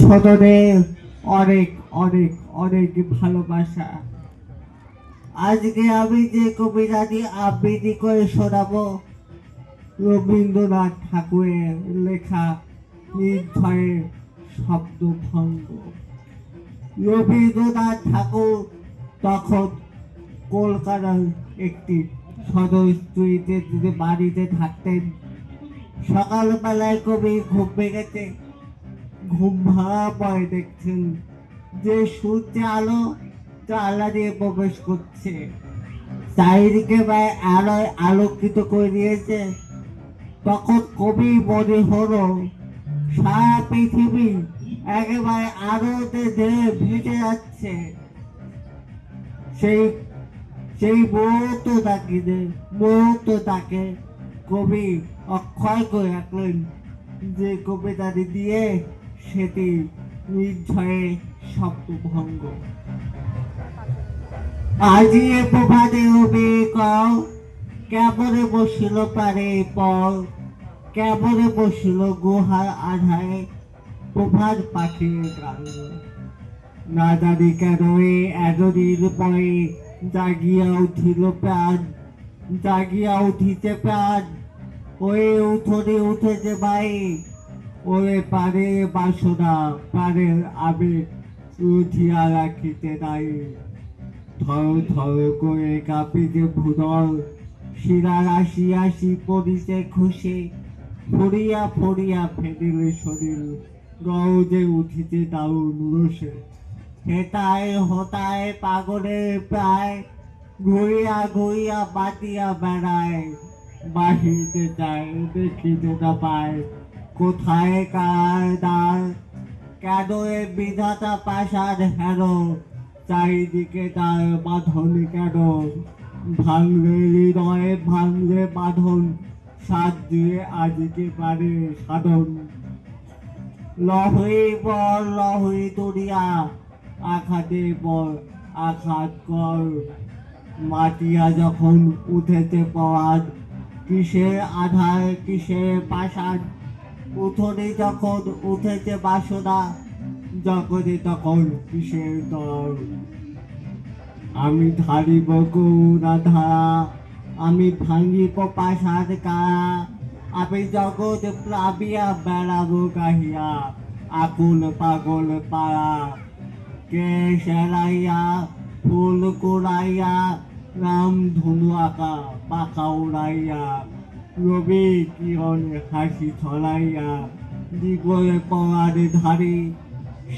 ছোটদের অনেক অনেক অনেক ভালোবাসা। আজকে আমি যে কবিতাটি আবৃত্তি করে শোনাবো, রবীন্দ্রনাথ ঠাকুরের লেখা নির্ভয়ের শব্দভঙ্গ। রবীন্দ্রনাথ ঠাকুর তখন কলকাতার একটি সদর স্ত্রীতে বাড়িতে থাকতেন। সকালবেলায় কবি ঘুম ভেঙেছে। ঘুম ভাঙা পায় দেখছেন যে সূর্যে আলো জানলা দিয়ে প্রবেশ করছে। চারিদিকে প্রায় আলোয় আলোকিত করে দিয়েছে। তখন কবি মনে হলো, সারা পৃথিবী একেবারে আলোতে ধীরে ভেসে যাচ্ছে। সেই সেই মুহূর্ত তাকে মুহূর্ত তাকে কবি অক্ষয় করে রাখলেন। যে কবিতাটি দিয়ে সেটি নির্ঝয়ে শব্দভঙ্গ আজি এ প্রভাতে হবে কও, কেমনে বসিল পারে পর কেমনে বসিল গুহার আধারে প্রভাত পাখির গান না জানি কেন এ এতদিন পরে জাগিয়া উঠিল প্রাণ, জাগিয়া উঠিতে প্রাণ ওই উঠোনে উঠেছে ভাই ওরে পারে বাসনা প্রাণের আবেগ উঠিয়া রাখিতে নাই। থর থর করে কাঁপিতে ভুদর শিরা রাশি আসি পড়িতে খুশি ফরিয়া ফরিয়া ফেদিলে শরীর গৌজে উঠিতে দারুণ রসে হেতায় হতায় পাগলে প্রায়, ঘুরিয়া ঘুরিয়া বাতিয়া বেড়ায়, বাহিতে যায়, দেখিতে না পায়। কোথায় কার দ্বার? এ বিধাতা পাশার হেন? চারিদিকে তার বাঁধন কেন? ভাঙলে হৃদয়ে ভাঙলে বাঁধন সাত দিয়ে আজকে পারে সাধন। লহরি পর লহরি দরিয়া আঘাতে পর আঘাত কর। মাটিয়া যখন উঠেতে পড়াদ কিসের আধার, কিসের পাশাদ উঠোনে যখন উঠেছে বাসনা জগতে তখন কিসের দর আমি ধারিব গৌরা ধারা, আমি ভাঙিব পাশাদ কারা। আমি জগৎ প্লাবিয়া বেড়াবো কাহিয়া, আকুল পাগল পাড়া। কে সেরাইয়া ফুল কুড়াইয়া, রাম ধনু আঁকা পাকা উড়াইয়া। রবি কিরণে হাসি ছড়াইয়া দিগরে পড়ারে ধারে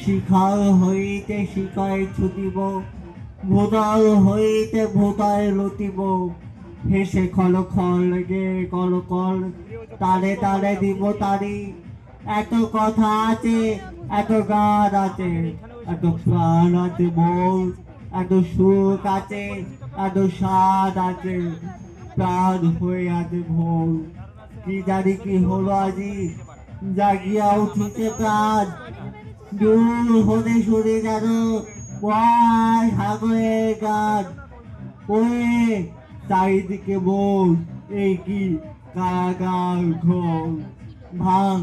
শিখার হইতে শিখায় ছুটিব ভোদার হইতে ভোদায় লুটিব। হেসে খল খল গে কল কল তারে তারে দিব তারি। এত কথা আছে, এত গান আছে, এত প্রাণ আছে বউ এত সুখ আছে, এত স্বাদ আছে। প্রাণ হয়ে আছে ভোর। কি জানি কি হলো আজি, জাগিয়া উঠিছে প্রাণ। দূর হতে শুনে যেন মহান সাগরের গান। ওয়ে চারিদিকে বোন এই কি কারাগার ঘর? ভাঙ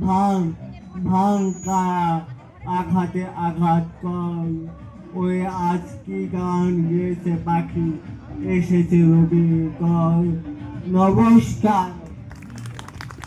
ভাঙ ভাঙ কারা আঘাতে আঘাত কর। ওই আজ কি গান গেয়েছে পাখি? এসেছে রবি কর নমস্কার।